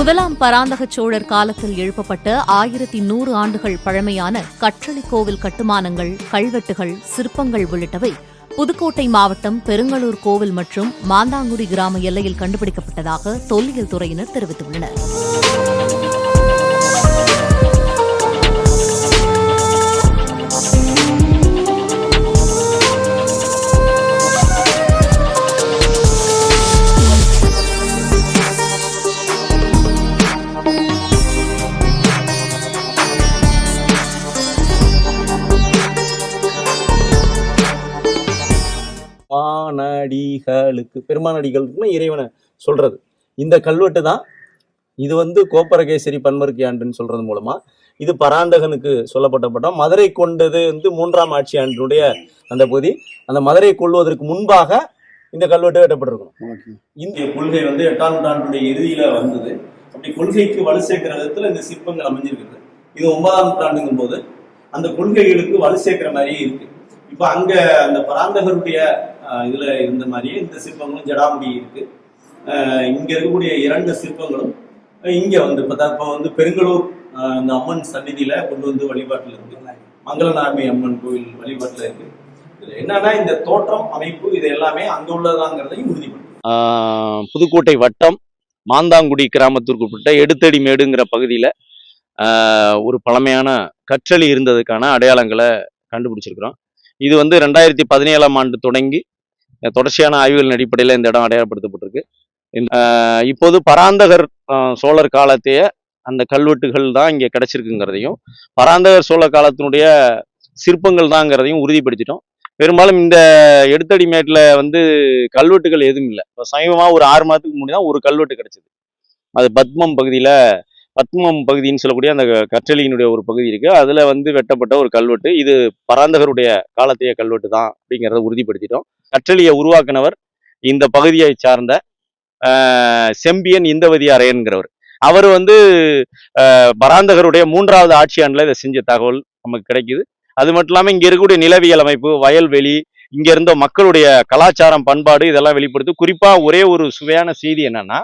முதலாம் பராந்தக சோழர் காலத்தில் எழுப்பப்பட்ட ஆயிரத்தி நூறு ஆண்டுகள் பழமையான கற்றளி கோவில் கட்டுமானங்கள் கல்வெட்டுகள் சிற்பங்கள் உள்ளிட்டவை புதுக்கோட்டை மாவட்டம் பெருங்களூர் கோவில் மற்றும் மாந்தாங்குடி கிராம எல்லையில் கண்டுபிடிக்கப்பட்டதாக தொல்லியல் துறையினர் தெரிவித்துள்ளனர். மானடிகளுக்கு பெருமானடிகளுக்குன்னு இறைவனை சொல்றது. இந்த கல்வெட்டு தான் இது வந்து கோப்பரகேசரி பன்மருக்கு ஆண்டுன்னு சொல்றது மூலமா. இது பராந்தகனுக்கு சொல்லப்பட்ட பட்டம் மதுரை கொண்டது வந்து மூன்றாம் ஆட்சி ஆண்டினுடைய அந்த பகுதி. அந்த மதுரை கொள்வதற்கு முன்பாக இந்த கல்வெட்டு வெட்டப்பட்டிருக்கணும் இந்திய கொள்கை வந்து எட்டாம் நூற்றாண்டுடைய இறுதியில வந்தது. அப்படி கொள்கைக்கு வலு சேர்க்கிற விதத்துல இந்த சிற்பங்கள் அமைஞ்சிருக்குது. இது ஒன்பதாம் நூற்றாண்டுங்கும் போது அந்த கொள்கைகளுக்கு வலு சேர்க்கிற மாதிரியே இருக்கு. இப்ப அங்க அந்த பராந்தகருடைய இதில் இருந்த மாதிரியே இந்த சிற்பங்களும் ஜடாமுடி இருக்கு. இங்கே இருக்கக்கூடிய இரண்டு சிற்பங்களும் இங்கே வந்து இப்போ தான் வந்து பெருங்களூர் இந்த அம்மன் சந்நிதியில கொண்டு வந்து வழிபாட்டில் இருக்கு. மங்களநாமி அம்மன் கோவில் வழிபாட்டில் இருக்கு. இதில் என்னன்னா இந்த தோற்றம் அமைப்பு இது எல்லாமே அங்கே உள்ளதாங்கிறதையும் உறுதிப்படுத்தும். புதுக்கோட்டை வட்டம் மாந்தாங்குடி கிராமத்திற்கு உட்பட்ட எடுத்தடி மேடுங்கிற பகுதியில் ஒரு பழமையான கற்றளி இருந்ததுக்கான அடையாளங்களை கண்டுபிடிச்சிருக்கிறோம். இது வந்து ரெண்டாயிரத்தி பதினேழாம் ஆண்டு தொடங்கி தொடர்ச்சியான ஆய்வுகளின் அடிப்படையில் இந்த இடம் அடையாளப்படுத்தப்பட்டிருக்கு. இப்போது பராந்தகர் சோழர் காலத்தைய அந்த கல்வெட்டுகள் தான் இங்கே கிடைச்சிருக்குங்கிறதையும் பராந்தகர் சோழர் காலத்தினுடைய சிற்பங்கள் தாங்கிறதையும் உறுதிப்படுத்திட்டோம். பெரும்பாலும் இந்த எடுத்தடி மேட்டில் வந்து கல்வெட்டுகள் எதுவும் இல்லை. இப்போ சமீபமாக ஒரு ஆறு மாதத்துக்கு முன்னாடி தான் ஒரு கல்வெட்டு கிடச்சிது. அது பத்மம் பகுதியில் பத்மம் பகுதின்னு சொல்லக்கூடிய அந்த கற்றளியினுடைய ஒரு பகுதி இருக்குது அதில் வந்து வெட்டப்பட்ட ஒரு கல்வெட்டு. இது பராந்தகருடைய காலத்தைய கல்வெட்டு தான் அப்படிங்கிறத உறுதிப்படுத்திட்டோம். கற்றளியை உருவாக்குனவர் இந்த பகுதியை சார்ந்த செம்பியன் இந்தவதி அரையன்கிறவர் அவர் வந்து பராந்தகருடைய மூன்றாவது ஆட்சியாண்டில் இதை செஞ்ச தகவல் நமக்கு கிடைக்குது. அது மட்டும் இல்லாமல் இங்கே இருக்கக்கூடிய நிலவியல் அமைப்பு வயல்வெளி இங்கே இருந்த மக்களுடைய கலாச்சாரம் பண்பாடு இதெல்லாம் வெளிப்படுத்து. குறிப்பாக ஒரே ஒரு சுவையான செய்தி என்னன்னா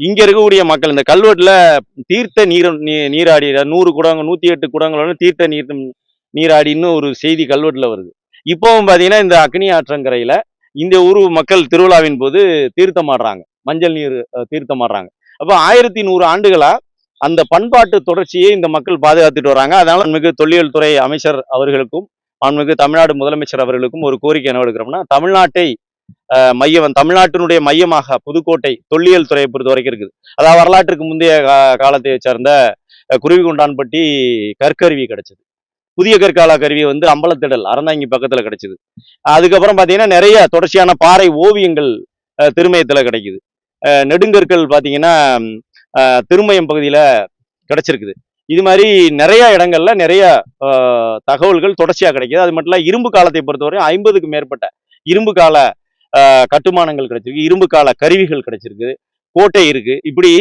இங்க இருக்கக்கூடிய மக்கள் இந்த கல்வெட்டில் தீர்த்த நீர் நீ- நீராடி நூறு குடங்கள் நூத்தி எட்டு குடங்களோட தீர்த்த நீர் நீராடின்னு ஒரு செய்தி கல்வெட்டில் வருது. இப்போவும் பார்த்தீங்கன்னா இந்த அக்னி ஆற்றங்கரையில் இந்த ஊர் மக்கள் திருவிழாவின் போது தீர்த்தமாடுறாங்க மஞ்சள் நீர் தீர்த்தமாடுறாங்க அப்போ ஆயிரத்தி நூறு ஆண்டுகளாக அந்த பண்பாட்டு தொடர்ச்சியை இந்த மக்கள் பாதுகாத்துட்டு வராங்க. அதனால மிகு தொல்லியல் துறை அமைச்சர் அவர்களுக்கும் மிகு தமிழ்நாடு முதலமைச்சர் அவர்களுக்கும் ஒரு கோரிக்கை என்ன எடுக்கிறோம்னா தமிழ்நாட்டை மையம் தமிழ்நாட்டினுடைய மையமாக புதுக்கோட்டை தொல்லியல் துறையை பொறுத்த வரைக்கும் இருக்குது. அதாவது வரலாற்றுக்கு முந்தைய காலத்தை சேர்ந்த அஹ், குருவிகுண்டான்பட்டி கற்கருவி கிடைச்சது. புதிய கற்கால கருவி வந்து அம்பலத்திடல் அறந்தாங்கி பக்கத்துல கிடைச்சது. அதுக்கப்புறம் பாத்தீங்கன்னா நிறைய தொடர்ச்சியான பாறை ஓவியங்கள் அஹ், திருமயத்துல கிடைக்குது. அஹ், நெடுங்கற்கள் பாத்தீங்கன்னா திருமயம் பகுதியில கிடைச்சிருக்குது. இது மாதிரி நிறைய இடங்கள்ல நிறைய ஆஹ் தகவல்கள் தொடர்ச்சியாக கிடைக்குது. அது மட்டும் இல்ல இரும்பு காலத்தை பொறுத்தவரை ஐம்பதுக்கு மேற்பட்ட இரும்பு கால கட்டுமானங்கள் கிடைச்சிருக்கு. இரும்பு கால கருவிகள் கிடைச்சிருக்கு. கோட்டை இருக்கு. இப்படி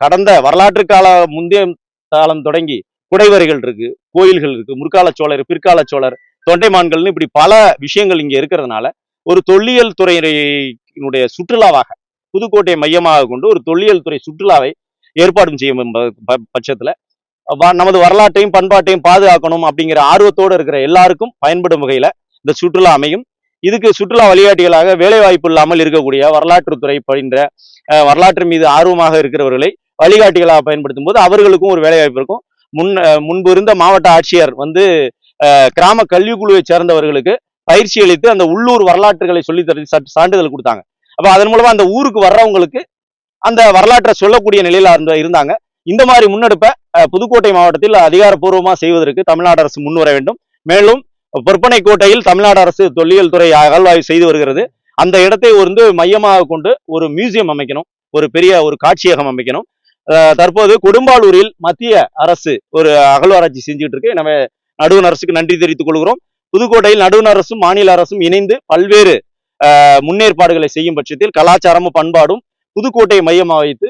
கடந்த வரலாற்று கால முந்தைய காலம் தொடங்கி குடைவரைகள் இருக்கு கோயில்கள் இருக்கு முற்கால சோழர் பிற்கால சோழர் தொண்டைமான்கள்னு இப்படி பல விஷயங்கள் இங்க இருக்கிறதுனால ஒரு தொல்லியல் துறையினுடைய சுற்றுலாவாக புதுக்கோட்டையை மையமாக கொண்டு ஒரு தொல்லியல் துறை சுற்றுலாவை ஏற்பாடும் செய்யும் ப- பட்சத்துல வ- நமது வரலாற்றையும் பண்பாட்டையும் பாதுகாக்கணும் அப்படிங்கிற ஆர்வத்தோடு இருக்கிற எல்லாருக்கும் பயன்படும் வகையில இந்த சுற்றுலா அமையும். இதுக்கு சுற்றுலா வழிகாட்டிகளாக வேலைவாய்ப்பு இல்லாமல் இருக்கக்கூடிய வரலாற்றுத்துறை பயின்ற அஹ், வரலாற்று மீது ஆர்வமாக இருக்கிறவர்களை வழிகாட்டிகளாக பயன்படுத்தும் போது அவர்களுக்கும் ஒரு வேலைவாய்ப்பு இருக்கும். முன் முன்பு இருந்த மாவட்ட ஆட்சியர் வந்து கிராம கல்விக்குழுவை சேர்ந்தவர்களுக்கு பயிற்சி அளித்து அந்த உள்ளூர் வரலாற்றுகளை சொல்லி தர சான்றிதழ் கொடுத்தாங்க. அப்போ அதன் மூலமாக அந்த ஊருக்கு வர்றவங்களுக்கு அந்த வரலாற்றை சொல்லக்கூடிய நிலையில இருந்த இருந்தாங்க. இந்த மாதிரி முன்னெடுப்பை புதுக்கோட்டை மாவட்டத்தில் அதிகாரப்பூர்வமாக செய்வதற்கு தமிழ்நாடு அரசு முன்வர வேண்டும். மேலும் பொற்பனை கோட்டையில் தமிழ்நாடு அரசு தொல்லியல் துறை அகழ்வாய்வு செய்து வருகிறது. அந்த இடத்தை வந்து மையமாக கொண்டு ஒரு மியூசியம் அமைக்கணும். ஒரு பெரிய ஒரு காட்சியகம் அமைக்கணும். தற்போது கொடும்பாலூரில் மத்திய அரசு ஒரு அகழ்வாராய்ச்சி செஞ்சுட்டு இருக்கு. எனவே நடுவண் அரசுக்கு நன்றி தெரிவித்துக் கொள்கிறோம். புதுக்கோட்டையில் நடுவண் அரசும் மாநில அரசும் இணைந்து பல்வேறு முன்னேற்பாடுகளை செய்யும் பட்சத்தில் கலாச்சாரமும் பண்பாடும் புதுக்கோட்டையை மையமாக வைத்து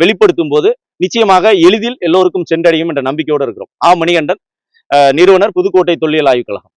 வெளிப்படுத்தும் போது நிச்சயமாக எளிதில் எல்லோருக்கும் சென்றடையும் என்ற நம்பிக்கையோடு இருக்கிறோம். ஆ மணிகண்டன். நிறுவனர் புதுக்கோட்டை தொல்லியல் ஆய்வுக் கழகம்.